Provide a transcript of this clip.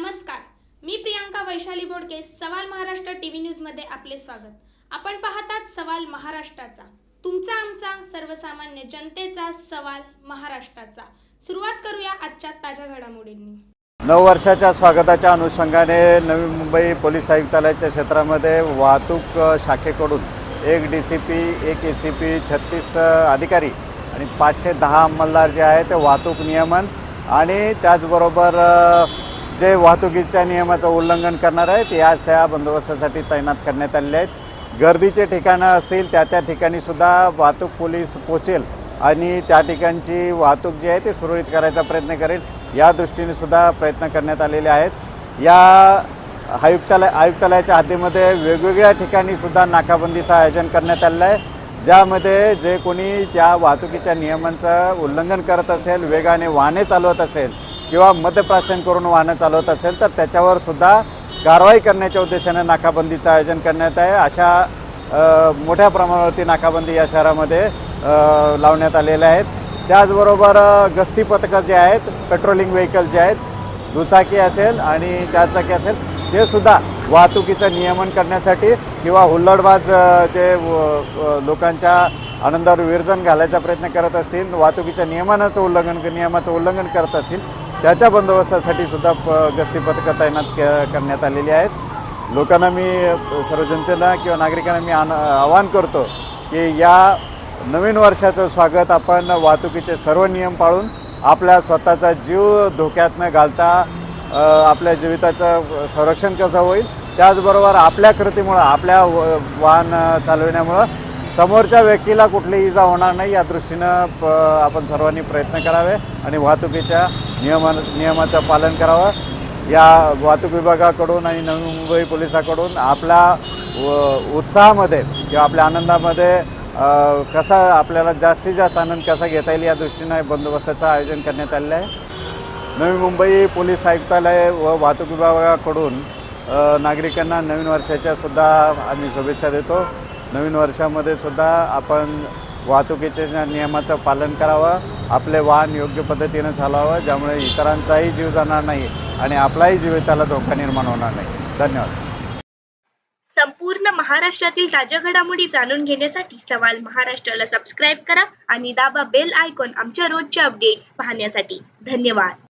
नमस्कार. मी प्रियांका वैशाली बोडके सवाल महाराष्ट्र टीव्ही न्यूजमध्ये आपले स्वागत. आपण पाहतात सवाल महाराष्ट्राचा. तुमचा आमचा सर्वसामान्य जनतेचा सवाल महाराष्ट्राचा. सुरुवात करूया आजच्या ताज्या घडामोडींनी. नऊ वर्षाच्या स्वागताच्या अनुषंगाने नवी मुंबई पोलीस आयुक्तालयाच्या क्षेत्रामध्ये वाहतूक शाखेकडून एक डी सी पी एक ए सी पी छत्तीस अधिकारी आणि पाचशे दहा अंमलदार जे आहे ते वाहतूक नियमन आणि त्याचबरोबर जे वाहतुकीच्या नियमाचं उल्लंघन करणार आहेत. या त्या बंदोबस्तासाठी तैनात करण्यात आलेले आहेत. गर्दीचे ठिकाणं असतील त्या त्या ठिकाणी सुद्धा वाहतूक पोलीस पोचेल आणि त्या ठिकाणची वाहतूक जी आहे ती सुरळीत करायचा प्रयत्न करेल. या दृष्टीने सुद्धा प्रयत्न करण्यात आलेले आहेत. या आयुक्तालय आयुक्तालयाच्या हद्दीमध्ये वेगवेगळ्या ठिकाणी सुद्धा नाकाबंदीचं आयोजन करण्यात आलेलं आहे. ज्यामध्ये जे कोणी त्या वाहतुकीच्या नियमांचं उल्लंघन करत असेल वेगाने वाहने चालवत असेल किंवा मद्यप्राशन करून वाहनं चालवत असेल तर त्याच्यावर सुद्धा कारवाई करण्याच्या उद्देशाने नाकाबंदीचं आयोजन करण्यात आहे. अशा मोठ्या प्रमाणावरती नाकाबंदी या शहरामध्ये लावण्यात आलेल्या आहेत. त्याचबरोबर गस्ती पथकं जे आहेत पेट्रोलिंग व्हेकल जे आहेत दुचाकी असेल आणि चारचाकी असेल ते सुद्धा वाहतुकीचं नियमन करण्यासाठी किंवा हुल्लडबाज जे लोकांच्या आनंदावर विरजन घालायचा प्रयत्न करत असतील वाहतुकीच्या नियमानाचं उल्लंघन नियमाचं उल्लंघन करत असतील त्याच्या बंदोबस्तासाठी सुद्धा प गस्ती पथकं तैनात क- करण्यात आलेली आहेत. लोकांना मी सर्व जनतेला किंवा नागरिकांना मी आन आवाहन करतो की या नवीन वर्षाचं स्वागत आपण वाहतुकीचे सर्व नियम पाळून आपल्या स्वतःचा जीव धोक्यात न घालता आपल्या जीविताचं संरक्षण कसं होईल त्याचबरोबर आपल्या कृतीमुळं आपल्या व- वाहन चालविण्यामुळं समोरच्या व्यक्तीला कुठलीही इजा होणार नाही या दृष्टीनं प आपण सर्वांनी प्रयत्न करावे आणि वाहतुकीच्या नियमा नियमाचं पालन करावं. या वाहतूक विभागाकडून आणि नवी मुंबई पोलिसाकडून आपल्या व- उत्साहामध्ये किंवा आपल्या आनंदामध्ये कसा आपल्याला जास्तीत जास्त आनंद कसा घेता येईल या दृष्टीनं बंदोबस्ताचं आयोजन करण्यात आलेलं आहे. नवी मुंबई पोलीस आयुक्तालय व वाहतूक विभागाकडून नागरिकांना नवीन वर्षाच्या सुद्धा आम्ही शुभेच्छा देतो. नवीन वर्षामध्ये सुद्धा आपण वाहतुकीच्या नियमाचं पालन करावं आपले वाहन योग्य पद्धतीनं चालावं ज्यामुळे इतरांचाही जीव जाणार नाही आणि आपलाही जीविताला धोका निर्माण होणार नाही. धन्यवाद. संपूर्ण महाराष्ट्रातील ताज्या घडामोडी जाणून घेण्यासाठी सवाल महाराष्ट्राला सबस्क्राईब करा आणि दाबा बेल आयकॉन आमच्या रोजच्या अपडेट्स पाहण्यासाठी. धन्यवाद.